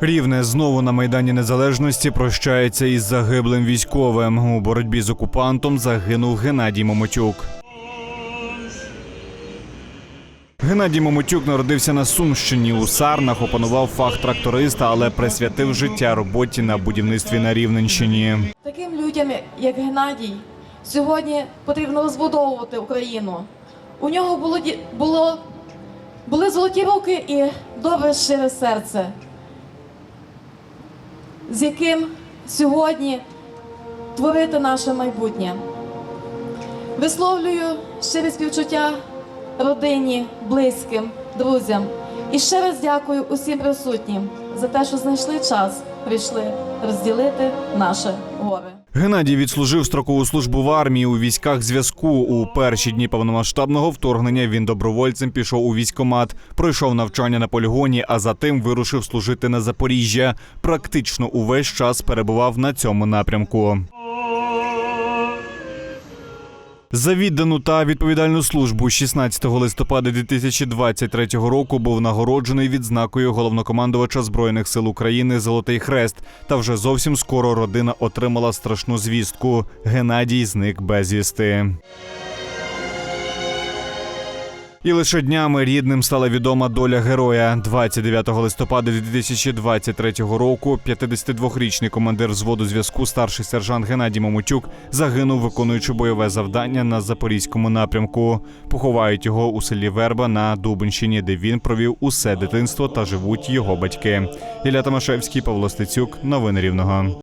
Рівне знову на майдані незалежності прощається із загиблим військовим. У боротьбі з окупантом загинув Геннадій Момотюк. Геннадій Момотюк народився на Сумщині. У Сарнах опанував фах тракториста, але присвятив життя роботі на будівництві на Рівненщині. Таким людям, як Геннадій, сьогодні потрібно розбудовувати Україну. У нього було, було, були золоті руки і добре щире серце, з яким сьогодні творити наше майбутнє. Висловлюю щире співчуття родині, близьким, друзям. І ще раз дякую усім присутнім за те, що знайшли час, прийшли розділити наше горе. Геннадій відслужив строкову службу в армії у військах зв'язку. У перші дні повномасштабного вторгнення він добровольцем пішов у військомат, пройшов навчання на полігоні, а затим вирушив служити на Запоріжжя. Практично увесь час перебував на цьому напрямку. За віддану та відповідальну службу 16 листопада 2023 року був нагороджений відзнакою головнокомандувача збройних сил України Золотий Хрест. Та вже зовсім скоро родина отримала страшну звістку. Геннадій зник безвісти. І лише днями рідним стала відома доля героя. 29 листопада 2023 року 52-річний командир взводу зв'язку, старший сержант Геннадій Момотюк, загинув, виконуючи бойове завдання на запорізькому напрямку. Поховають його у селі Верба на Дубенщині, де він провів усе дитинство та живуть його батьки. Ілля Томашевський, Павло Стецюк. Новини Рівного.